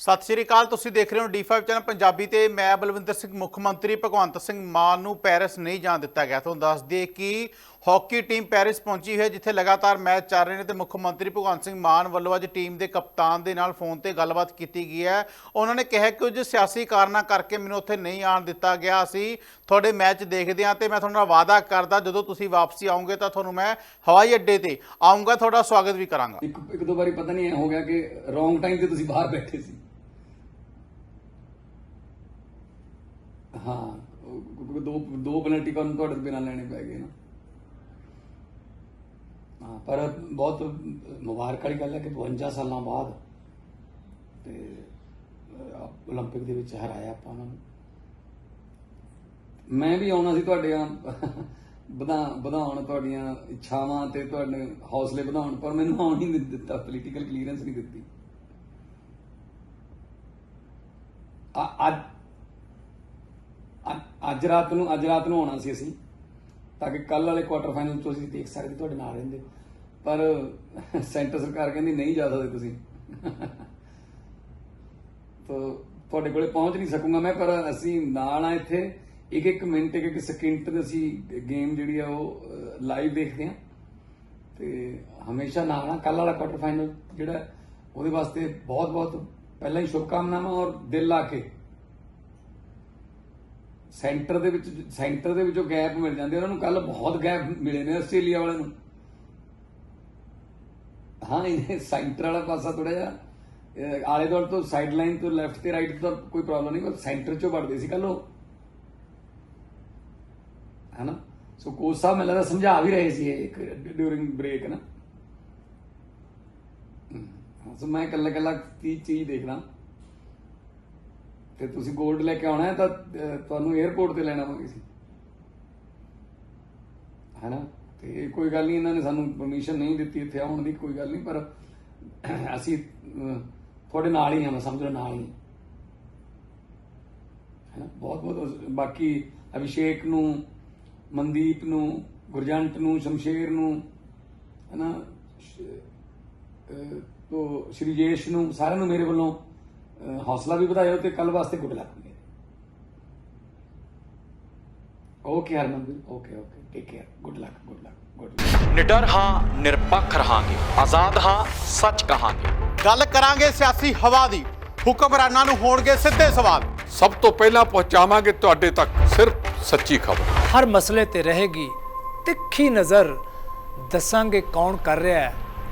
ਸਤਿ ਸ਼੍ਰੀ ਅਕਾਲ, ਤੁਸੀਂ ਦੇਖ ਰਹੇ ਹੋ D5 ਚੈਨਲ ਪੰਜਾਬੀ ਤੇ ਮੈਂ ਬਲਵਿੰਦਰ ਸਿੰਘ, ਮੁੱਖ ਮੰਤਰੀ ਭਗਵੰਤ ਸਿੰਘ ਮਾਨ ਨੂੰ ਪੈਰਿਸ ਨਹੀਂ ਜਾਣ ਦਿੱਤਾ ਗਿਆ। ਤੁਹਾਨੂੰ ਦੱਸ ਦਈਏ ਕਿ ਹਾਕੀ ਟੀਮ ਪੈਰਿਸ ਪਹੁੰਚੀ ਹੈ, ਜਿੱਥੇ ਲਗਾਤਾਰ ਮੈਚ ਚੱਲ ਰਹੇ ਨੇ ਤੇ ਮੁੱਖ ਮੰਤਰੀ ਭਗਵੰਤ ਸਿੰਘ ਮਾਨ ਵੱਲੋਂ ਅੱਜ ਟੀਮ ਦੇ ਕਪਤਾਨ ਦੇ ਨਾਲ ਫੋਨ ਤੇ ਗੱਲਬਾਤ ਕੀਤੀ ਗਈ ਹੈ। ਉਹਨਾਂ ਨੇ ਕਿਹਾ ਕਿ ਕੁਝ ਸਿਆਸੀ ਕਾਰਨਾਂ ਕਰਕੇ ਮੈਨੂੰ ਉੱਥੇ ਨਹੀਂ ਆਣ ਦਿੱਤਾ ਗਿਆ। ਅਸੀਂ ਤੁਹਾਡੇ ਮੈਚ ਦੇਖਦੇ ਹਾਂ ਤੇ ਮੈਂ ਤੁਹਾਨੂੰ ਵਾਅਦਾ ਕਰਦਾ, ਜਦੋਂ ਤੁਸੀਂ ਵਾਪਸੀ ਆਉਂਗੇ ਤਾਂ ਤੁਹਾਨੂੰ ਮੈਂ ਹਵਾਈ ਅੱਡੇ ਤੇ ਆਉਂਗਾ, ਤੁਹਾਡਾ ਸਵਾਗਤ ਵੀ ਕਰਾਂਗਾ। ਇੱਕ ਇੱਕ ਦੋ ਵਾਰੀ ਪਤਾ ਨਹੀਂ ਹੋ ਗਿਆ ਕਿ ਰੋਂਗ ਟਾਈਮ ਤੇ ਤੁਸੀਂ ਬਾਹਰ ਬੈਠੇ ਸੀ। ਹਾਂ ਉਹ- ਕਿਉਂਕਿ ਦੋ ਦੋ ਪੈਨਲਟੀ ਕਾਰਨ ਤੁਹਾਡੇ ਤੋਂ ਬਿਨਾਂ ਲੈਣੇ ਪੈ ਗਏ ਨਾ ਹਾਂ ਪਰ ਬਹੁਤ ਮੁਬਾਰਕ ਵਾਲੀ ਗੱਲ ਹੈ ਕਿ 52 ਸਾਲਾਂ ਬਾਅਦ ਤੇ ਅਹ, 올림픽 ਦੇ ਵਿੱਚ ਹਰਾਇਆ ਆਪਾਂ ਉਹਨਾਂ ਨੂੰ ਮੈਂ ਵੀ ਆਉਣਾ ਸੀ ਤੁਹਾਡੇ ਆ ਵਧਾ ਵਧਾਉਣ ਤੁਹਾਡੀਆਂ ਇੱਛਾਵਾਂ ਤੇ ਤੁਹਾਡੇ ਹੌਸਲੇ ਵਧਾਉਣ ਪਰ ਮੈਨੂੰ ਆਉਣ ਹੀ ਨਹੀਂ ਦਿੱਤਾ ਪੋਲੀਟੀਕਲ ਕਲੀਅਰੈਂਸ ਨਹੀਂ ਦਿੱਤੀ ਅ- ਅੱਜ ਅ- ਅੱਜ ਰਾਤ ਨੂੰ, ਅੱਜ ਰਾਤ ਨੂੰ ਆਉਣਾ ਸੀ ਅਸੀਂ। ਤਾਂ ਕਿ ਕੱਲ ਵਾਲੇ ਕੁਆਟਰ ਫਾਈਨਲ ਚ ਅਸੀਂ ਦੇਖ ਸਕਦੇ ਤੁਹਾਡੇ ਨਾਲ ਰਹਿੰਦੇ। ਪਰ ਸੈਂਟਰ ਸਰਕਾਰ ਕਹਿੰਦੀ ਨਹੀਂ ਜਾ ਸਕਦੇ ਤੁਸੀਂ। ਤਾਂ ਤੁਹਾਡੇ ਕੋਲੇ ਪਹੁੰਚ ਨਹੀਂ ਸਕੂੰਗਾ ਮੈਂ, ਪਰ ਅਸੀਂ ਨਾਲ ਆ ਇੱਥੇ। ਇੱਕ ਇੱਕ ਮਿੰਟ ਇੱਕ ਇੱਕ ਸਕਿੰਟ 'ਤੇ ਅਸੀਂ ਗੇਮ ਜਿਹੜੀ ਆ ਉਹ ਲਾਈਵ ਦੇਖਦੇ ਆ ਤੇ ਹਮੇਸ਼ਾ ਨਾਲ ਆ ਕੱਲ ਵਾਲਾ ਕੁਆਟਰ ਫਾਈਨਲ ਜਿਹੜਾ, ਉਹਦੇ ਵਾਸਤੇ ਬਹੁਤ ਬਹੁਤ ਪਹਿਲਾਂ ਹੀ ਸ਼ੁਭਕਾਮਨਾਵਾਂ ਔਰ ਦਿਲ ਲਾ ਕੇ ਸੈਂਟਰ ਦੇ ਵਿੱਚ, ਸੈਂਟਰ ਦੇ ਵਿੱਚੋਂ ਗੈਪ ਮਿਲ ਜਾਂਦੇ, ਉਹਨਾਂ ਨੂੰ ਕੱਲ ਬਹੁਤ ਗੈਪ ਮਿਲੇ ਨੇ ਆਸਟ੍ਰੇਲੀਆ ਵਾਲਿਆਂ ਨੂੰ। ਹਾਂ, ਇਹ ਸੈਂਟਰ ਵਾਲਾ ਪਾਸਾ ਥੋੜਾ ਜਿਹਾ ਆਲੇ ਦੁਆਲੇ ਤੋਂ ਸਾਈਡ ਲਾਈਨ ਤੋਂ ਲੈਫਟ ਤੇ ਰਾਈਟ ਤੋਂ ਕੋਈ ਪ੍ਰੋਬਲਮ ਨਹੀਂ ਪਰ ਸੈਂਟਰ ਚੋਂ ਵੜਦੇ ਸੀ ਕੱਲ ਉਹ। ਹੈਨਾ? ਸੋ ਕੋਚ ਸਾਹਿਬ ਮੈਨੂੰ ਲੱਗਦਾ ਸਮਝਾ ਵੀ ਰਹੇ ਸੀ ਇੱਕ ਡਿਊਰਿੰਗ ਬ੍ਰੇਕ ਨਾ। ਸੋ ਮੈਂ ਕੱਲਾ ਕੱਲਾ ਕੀ ਚੀਜ਼ ਦੇਖਦਾ। ਤੇ ਤੁਸੀਂ ਗੋਲਡ ਲੈ ਕੇ ਆਉਣਾ ਹੈ ਤਾਂ ਤੁਹਾਨੂੰ 에어ਪੋਰਟ ਤੇ ਲੈਣਾ ਹੋਵੇ ਸੀ ਹਨਾ? ਤੇ ਕੋਈ ਗੱਲ ਨਹੀਂ, ਇਹਨਾਂ ਨੇ ਸਾਨੂੰ ਪਰਮਿਸ਼ਨ ਨਹੀਂ ਦਿੱਤੀ ਇੱਥੇ ਆਉਣ ਦੀ, ਕੋਈ ਗੱਲ ਨਹੀਂ, ਪਰ ਅਸੀਂ ਤੁਹਾਡੇ ਨਾਲ ਹੀ ਹਾਂ, ਮੈਂ ਸਮਝੋ ਨਾਲ ਹੀ ਹਨਾ? ਬਹੁਤ ਬਹੁਤ ਬਾਕੀ ਅਭਿਸ਼ੇਕ ਨੂੰ, ਮਨਦੀਪ ਨੂੰ, ਗੁਰਜੰਟ ਨੂੰ, ਸ਼ਮਸ਼ੇਰ ਨੂੰ, ਹਨਾ? ਤੋਂ ਸ਼੍ਰੀਜੇਸ਼ ਨੂੰ, ਸਾਰਿਆਂ ਨੂੰ ਮੇਰੇ ਵੱਲੋਂ ਹੌਸਲਾ ਵੀ ਵਧਾਇਓ ਤੇ ਕੱਲ ਵਾਸਤੇ ਗੁੱਡ ਲੱਕ ਮੇਰੇ okay Harmanveer okay okay take care good luck good luck good luck ਨਿਡਰ ਹਾਂ ਨਿਰਪੱਖ ਰਹਾਂਗੇ। ਆਜ਼ਾਦ ਹਾਂ ਸੱਚ ਕਹਾਂਗੇ। ਗੱਲ ਕਰਾਂਗੇ ਸਿਆਸੀ ਹਵਾ ਦੀ। ਹੁਕਮਰਾਨਾਂ ਨੂੰ ਹੋਣਗੇ ਸਿੱਧੇ ਸਵਾਲ। ਸਭ ਤੋਂ ਪਹਿਲਾਂ ਪਹੁੰਚਾਵਾਂਗੇ ਤੁਹਾਡੇ ਤੱਕ ਸਿਰਫ ਸੱਚੀ ਖਬਰ। ਹਰ ਮਸਲੇ ਤੇ ਰਹੇਗੀ ਤਿੱਖੀ ਨਜ਼ਰ। ਦੱਸਾਂਗੇ ਕੌਣ ਕਰ ਰਿਹਾ ਹੈ।